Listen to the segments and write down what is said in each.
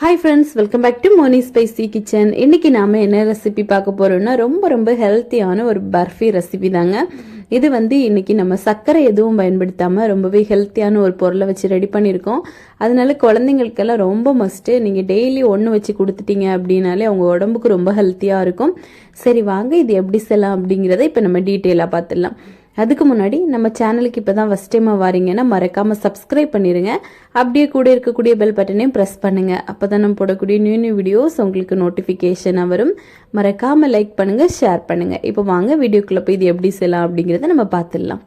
Hi friends welcome back to Moni spicy kitchen இன்னைக்கு நாம என்ன ரெசிபி பார்க்க போறோம்னா ரொம்ப ரொம்ப ஹெல்த்தியான ஒரு பர்ஃபி ரெசிபி தாங்க. இது வந்து இன்னைக்கு நம்ம சர்க்கரை எதுவும் பயன்படுத்தாம ரொம்பவே ஹெல்த்தியான ஒரு பொருளை வச்சு ரெடி பண்ணியிருக்கோம். அதனால குழந்தைங்களுக்கெல்லாம் ரொம்ப மஸ்ட்டு நீங்கள் டெய்லி ஒன்று வச்சு கொடுத்துட்டீங்க அப்படின்னாலே அவங்க உடம்புக்கு ரொம்ப ஹெல்த்தியாக இருக்கும். சரி வாங்க இது எப்படி செய்யலாம் அப்படிங்கிறத இப்போ நம்ம டீட்டெயிலாக பார்த்துடலாம். அதுக்கு முன்னாடி நம்ம சேனலுக்கு இப்போ தான் ஃபஸ்ட் டைமாக வாரீங்கன்னா மறக்காமல் சப்ஸ்கிரைப் பண்ணிடுங்க அப்படியே கூட இருக்கக்கூடிய பெல் பட்டனையும் ப்ரெஸ் பண்ணுங்கள் அப்போ தான் நம்ம போடக்கூடிய நியூ நியூ வீடியோஸ் உங்களுக்கு நோட்டிஃபிகேஷனாக வரும். மறக்காமல் லைக் பண்ணுங்கள் ஷேர் பண்ணுங்கள் இப்போ வாங்க வீடியோக்குள்ளே போய் இது எப்படி செய்யலாம் அப்படிங்கிறத நம்ம பார்த்துடலாம்.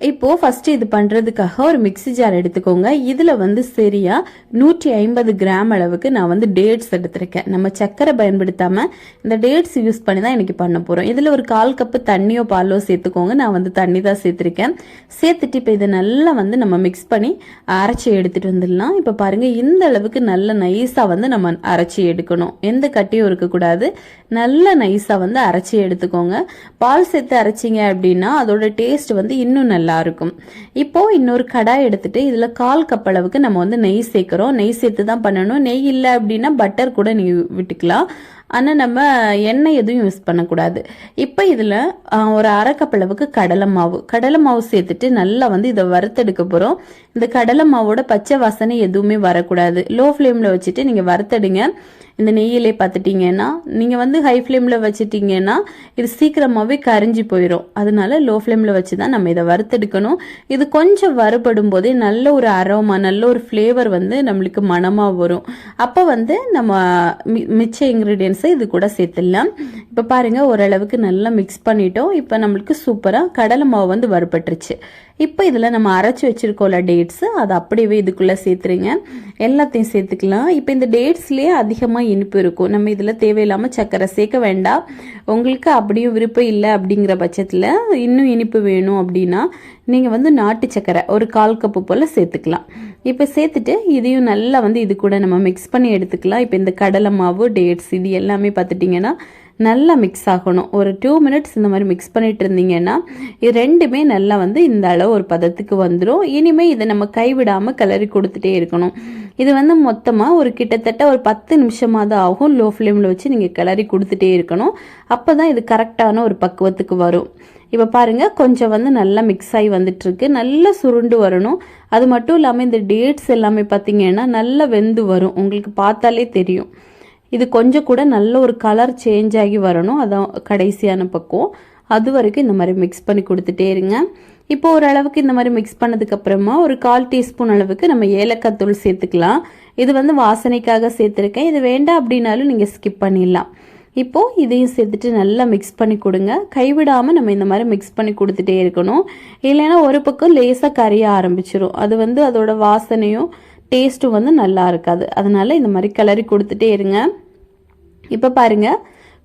இப்போ ஃபர்ஸ்ட் இது பண்றதுக்காக ஒரு மிக்ஸி ஜார் எடுத்துக்கோங்க. இதுல வந்து சரியா நூற்றி ஐம்பது கிராம் அளவுக்கு நான் வந்து டேட்ஸ் எடுத்திருக்கேன். நம்ம சர்க்கரை பயன்படுத்தாம இந்த டேட்ஸ் யூஸ் பண்ணி தான் எனக்கு பண்ண போறோம். இதுல ஒரு கால் கப்பு தண்ணியோ பாலோ சேர்த்துக்கோங்க. நான் வந்து தண்ணி தான் சேர்த்திருக்கேன். சேர்த்துட்டு இப்போ இதை நல்லா வந்து நம்ம மிக்ஸ் பண்ணி அரைச்சி எடுத்துட்டு வந்துடலாம். இப்போ பாருங்க இந்த அளவுக்கு நல்ல நைஸா வந்து நம்ம அரைச்சி எடுக்கணும். எந்த கட்டியும் இருக்கக்கூடாது. நல்ல நைஸா வந்து அரைச்சி எடுத்துக்கோங்க. பால் சேர்த்து அரைச்சிங்க அப்படின்னா அதோட டேஸ்ட் வந்து இன்னும் நல்லா இருக்கும் இப்போது இன்னொரு கடாய் எடுத்துட்டு இதில் கால் கப் அளவுக்கு நம்ம வந்து நெய் சேர்க்குறோம். நெய் சேர்த்து தான் பண்ணணும். நெய் இல்லை அப்படின்னா பட்டர் கூட நீ விட்டுக்கலாம். ஆனால் நம்ம எண்ணெய் எதுவும் யூஸ் பண்ணக்கூடாது. இப்போ இதில் ஒரு அரை கப் அளவுக்கு கடலை மாவு. கடலை மாவு சேர்த்துட்டு நல்லா வந்து இதை வறுத்தெடுக்க போகிறோம். இந்த கடலை மாவோட பச்சை வாசனை எதுவுமே வரக்கூடாது. லோ ஃப்ளேமில் வச்சுட்டு நீங்கள் வறுத்தெடுங்க. இந்த நெய்யிலே பார்த்துட்டிங்கன்னா நீங்கள் வந்து ஹை ஃப்ளேமில் வச்சுட்டிங்கன்னா இது சீக்கிரமாகவே கரிஞ்சு போயிடும் அதனால லோ ஃப்ளேமில் வச்சு தான் நம்ம இதை வறுத்தெடுக்கணும். இது கொஞ்சம் வறுபடும் போதே நல்ல ஒரு அரோமா நல்ல ஒரு ஃப்ளேவர் வந்து நம்மளுக்கு மனமாக வரும். அப்போ வந்து நம்ம மி- மிச்ச இன்க்ரீடியன்ஸை இது கூட சேர்த்துடலாம். இப்போ பாருங்கள் ஓரளவுக்கு நல்லா மிக்ஸ் பண்ணிட்டோம். இப்போ நம்மளுக்கு சூப்பராக கடலை மாவு வந்து வறுபட்டுருச்சு. இப்போ இதில் நம்ம அரைச்சி வச்சுருக்கோம்ல டேட்ஸு அதை அப்படியே இதுக்குள்ளே சேர்த்துருங்க. எல்லாத்தையும் சேர்த்துக்கலாம். இப்போ இந்த டேட்ஸ்லேயே அதிகமாக இனிப்பு இருக்கும். நம்ம இதில் தேவையில்லாமல் சர்க்கரை சேர்க்க வேண்டாம். உங்களுக்கு அப்படியும் விருப்பம் இல்லை அப்படிங்கிற பட்சத்தில் இன்னும் இனிப்பு வேணும் அப்படின்னா நீங்கள் வந்து நாட்டு சர்க்கரை ஒரு கால் கப்பு போல் சேர்த்துக்கலாம். இப்போ சேர்த்துட்டு இதையும் நல்லா வந்து இது கூட நம்ம மிக்ஸ் பண்ணி எடுத்துக்கலாம். இப்போ இந்த கடலை மாவு டேட்ஸ் இது எல்லாமே பார்த்துட்டிங்கன்னா நல்லா மிக்ஸ் ஆகணும். ஒரு டூ மினிட்ஸ் இந்த மாதிரி மிக்ஸ் பண்ணிட்டு இருந்தீங்கன்னா இது ரெண்டுமே நல்லா வந்து இந்த அளவு ஒரு பதத்துக்கு வந்துடும் இனிமேல் இதை நம்ம கைவிடாமல் கிளறி கொடுத்துட்டே இருக்கணும். இது வந்து மொத்தமாக ஒரு கிட்டத்தட்ட ஒரு பத்து நிமிஷமாக தான் ஆகும் லோ ஃப்ளேமில் வச்சு நீங்கள் கிளறி கொடுத்துட்டே இருக்கணும். அப்போ தான் இது கரெக்டான ஒரு பக்குவத்துக்கு வரும். இப்போ பாருங்கள் கொஞ்சம் வந்து நல்லா மிக்ஸ் ஆகி வந்துட்டுருக்கு. நல்லா சுருண்டு வரணும். அது மட்டும் இல்லாமல் இந்த டேட்ஸ் எல்லாமே பார்த்தீங்கன்னா நல்லா வெந்து வரும். உங்களுக்கு பார்த்தாலே தெரியும். இது கொஞ்சம் கூட நல்ல ஒரு கலர் சேஞ்ச் ஆகி வரணும். அதான் கடைசியான பக்குவம். அது வரைக்கும் இந்த மாதிரி மிக்ஸ் பண்ணி கொடுத்துட்டே இருங்க. இப்போ ஓரளவுக்கு இந்த மாதிரி மிக்ஸ் பண்ணதுக்கு அப்புறமா ஒரு கால் டீஸ்பூன் அளவுக்கு நம்ம ஏலக்காய் தூள் சேர்த்துக்கலாம். இது வந்து வாசனைக்காக சேர்த்துருக்கேன். இது வேண்டாம் அப்படின்னாலும் நீங்கள் ஸ்கிப் பண்ணிடலாம். இப்போ இதையும் சேர்த்துட்டு நல்லா மிக்ஸ் பண்ணி கொடுங்க. கைவிடாமல் நம்ம இந்த மாதிரி மிக்ஸ் பண்ணி கொடுத்துட்டே இருக்கணும். இல்லைன்னா ஒரு பக்கம் லேசாக கரைய ஆரம்பிச்சிரும். அது வந்து அதோட வாசனையும் டேஸ்ட்டும் வந்து நல்லா இருக்காது. அதனால இந்த மாதிரி கிளறி கொடுத்துட்டே இருங்க. இப்போ பாருங்கள்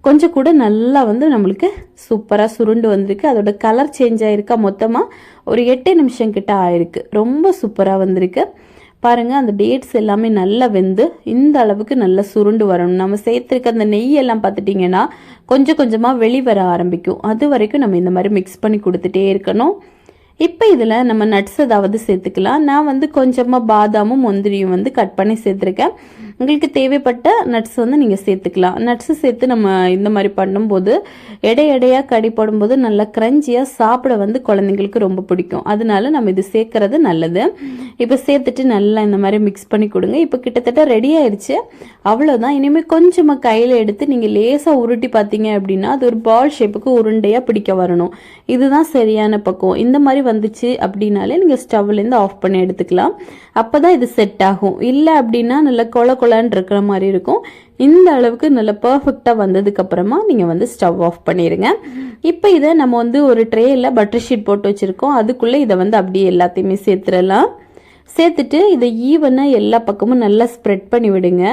கொஞ்சம் கூட நல்லா வந்து நம்மளுக்கு சூப்பராக சுருண்டு வந்திருக்கு. அதோட கலர் சேஞ்ச் ஆகிருக்கா மொத்தமாக ஒரு எட்டு நிமிஷம் கிட்ட ஆயிருக்கு. ரொம்ப சூப்பராக வந்திருக்கு. பாருங்கள் அந்த டேட்ஸ் எல்லாமே நல்லா வெந்து இந்த அளவுக்கு நல்லா சுருண்டு வரணும். நம்ம சேர்த்துருக்க அந்த நெய் எல்லாம் பார்த்துட்டிங்கன்னா கொஞ்சம் கொஞ்சமாக வெளிவர ஆரம்பிக்கும். அது வரைக்கும் நம்ம இந்த மாதிரி மிக்ஸ் பண்ணி கொடுத்துட்டே இருக்கணும். இப்போ இதில் நம்ம நட்ஸ் ஏதாவது சேர்த்துக்கலாம். நான் வந்து கொஞ்சமாக பாதாமும் முந்திரியும் வந்து கட் பண்ணி சேர்த்துருக்கேன். உங்களுக்கு தேவைப்பட்ட நட்ஸ் வந்து நீங்கள் சேர்த்துக்கலாம். நட்ஸு சேர்த்து நம்ம இந்த மாதிரி பண்ணும்போது எடை எடையாக கடி போடும்போது நல்லா க்ரஞ்சியாக சாப்பிட வந்து குழந்தைங்களுக்கு ரொம்ப பிடிக்கும். அதனால நம்ம இது சேர்க்கறது நல்லது. இப்போ சேர்த்துட்டு நல்லா இந்த மாதிரி மிக்ஸ் பண்ணி கொடுங்க. இப்போ கிட்டத்தட்ட ரெடி ஆயிடுச்சு அவ்வளோதான் இனிமேல் கொஞ்சமாக கையில் எடுத்து நீங்கள் லேசாக உருட்டி பார்த்தீங்க அப்படின்னா அது ஒரு பால் ஷேப்புக்கு உருண்டையாக பிடிக்க வரணும். இதுதான் சரியான பக்குவம். இந்த மாதிரி வந்துச்சு அப்படின்னாலே நீங்கள் ஸ்டவ்லேருந்து ஆஃப் பண்ணி எடுத்துக்கலாம். அப்போ தான் இது செட் ஆகும். இல்லை அப்படின்னா நல்லா கொல கொலன்னு இருக்கிற மாதிரி இருக்கும். இந்த அளவுக்கு நல்லா பர்ஃபெக்டாக வந்ததுக்கப்புறமா நீங்கள் வந்து ஸ்டவ் ஆஃப் பண்ணிடுங்க இப்போ இதை நம்ம வந்து ஒரு ட்ரேயில் பட்டர் ஷீட் போட்டு வச்சுருக்கோம். அதுக்குள்ளே இதை வந்து அப்படியே எல்லாத்தையுமே சேர்த்துடலாம். சேர்த்துட்டு இதை ஈவனாக எல்லா பக்கமும் நல்லா ஸ்ப்ரெட் பண்ணி விடுங்க.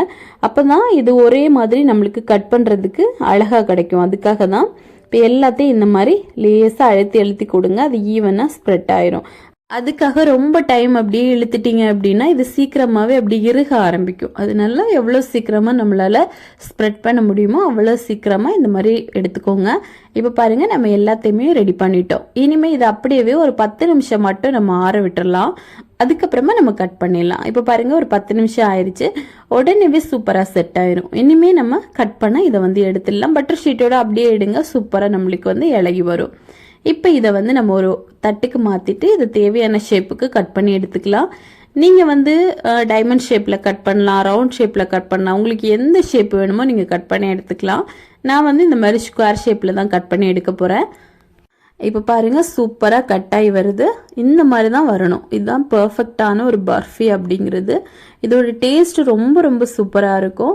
அப்போ தான் இது ஒரே மாதிரி நம்மளுக்கு கட் பண்ணுறதுக்கு அழகாக கிடைக்கும். அதுக்காக தான் இப்போ எல்லாத்தையும் இந்த மாதிரி லேசாக அழுத்தி அழுத்தி கொடுங்க. அது ஈவனாக ஸ்ப்ரெட் ஆயிரும். அதுக்காக ரொம்ப டைம் அப்படியே இழுத்துட்டீங்க அப்படின்னா இது சீக்கிரமாகவே அப்படி இறுக ஆரம்பிக்கும். அதனால எவ்வளோ சீக்கிரமாக நம்மளால் ஸ்ப்ரெட் பண்ண முடியுமோ அவ்வளோ சீக்கிரமாக இந்த மாதிரி எடுத்துக்கோங்க. இப்போ பாருங்கள் நம்ம எல்லாத்தையுமே ரெடி பண்ணிட்டோம். இனிமேல் இது அப்படியே ஒரு பத்து நிமிஷம் மட்டும் நம்ம ஆற விட்டுடலாம் அதுக்கப்புறமா நம்ம கட் பண்ணிடலாம். இப்போ பாருங்கள் ஒரு பத்து நிமிஷம் ஆயிடுச்சு உடனேவே சூப்பராக செட் ஆயிரும். இனிமேல் நம்ம கட் பண்ணால் இதை வந்து எடுத்துடலாம். பட்டர் ஷீட்டோட அப்படியே எடுங்க. சூப்பராக நம்மளுக்கு வந்து இலகி வரும். இப்போ இதை வந்து நம்ம ஒரு தட்டுக்கு மாற்றிட்டு இது தேவையான ஷேப்புக்கு கட் பண்ணி எடுத்துக்கலாம். நீங்கள் வந்து டைமண்ட் ஷேப்பில் கட் பண்ணலாம் ரவுண்ட் ஷேப்பில் கட் பண்ணலாம். உங்களுக்கு எந்த ஷேப் வேணுமோ நீங்கள் கட் பண்ணி எடுத்துக்கலாம். நான் வந்து இந்த மாதிரி ஸ்கொயர் ஷேப்பில் தான் கட் பண்ணி எடுக்க போகிறேன் இப்போ பாருங்க சூப்பராக கட் ஆகி வருது. இந்த மாதிரி தான் வரணும். இதுதான் பர்ஃபெக்டான ஒரு பர்ஃபி அப்படிங்கிறது. இதோட டேஸ்ட் ரொம்ப ரொம்ப சூப்பராக இருக்கும்.